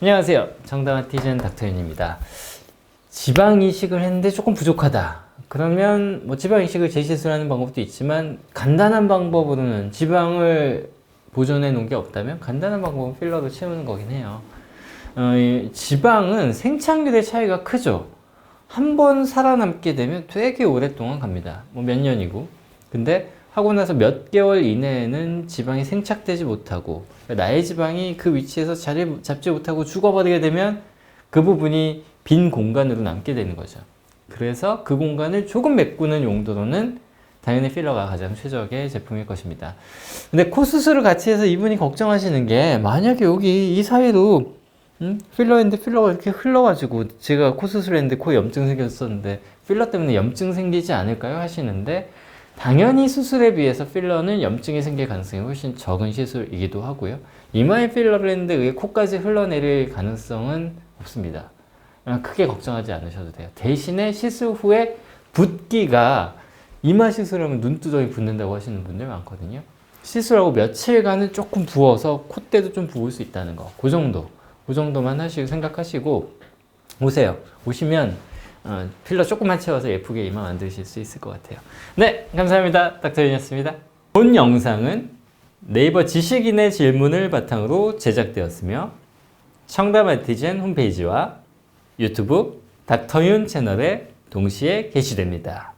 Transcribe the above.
안녕하세요. 정당한 티즌 닥터윤입니다. 지방 이식을 했는데 조금 부족하다. 그러면 뭐 지방 이식을 재시술하는 방법도 있지만 간단한 방법으로는 지방을 보존해 놓은 게 없다면 간단한 방법은 필러로 채우는 거긴 해요. 어, 이 지방은 생착률의 차이가 크죠. 한 번 살아남게 되면 되게 오랫동안 갑니다. 뭐 몇 년이고. 근데 하고 나서 몇 개월 이내에는 지방이 생착되지 못하고 나의 지방이 그 위치에서 자리 잡지 못하고 죽어버리게 되면 그 부분이 빈 공간으로 남게 되는 거죠. 그래서 그 공간을 조금 메꾸는 용도로는 당연히 필러가 가장 최적의 제품일 것입니다. 근데 코 수술을 같이 해서 이분이 걱정하시는 게 만약에 여기 이 사이로 음? 필러인데 필러가 이렇게 흘러가지고 제가 코 수술했는데 코에 염증 생겼었는데 필러 때문에 염증 생기지 않을까요? 하시는데 당연히 수술에 비해서 필러는 염증이 생길 가능성이 훨씬 적은 시술이기도 하고요. 이마에 필러를 했는데 그게 코까지 흘러내릴 가능성은 없습니다. 아, 크게 걱정하지 않으셔도 돼요. 대신에 시술 후에 붓기가 이마 시술하면 눈두덩이 붓는다고 하시는 분들 많거든요. 시술하고 며칠간은 조금 부어서 콧대도 좀 부을 수 있다는 거. 그 정도. 그 정도만 하시고 생각하시고 오세요. 오시면 어, 필러 조금만 채워서 예쁘게 이마 만드실 수 있을 것 같아요. 네, 감사합니다. 닥터윤이었습니다. 본 영상은 네이버 지식인의 질문을 바탕으로 제작되었으며 청담 아티젠 홈페이지와 유튜브 닥터윤 채널에 동시에 게시됩니다.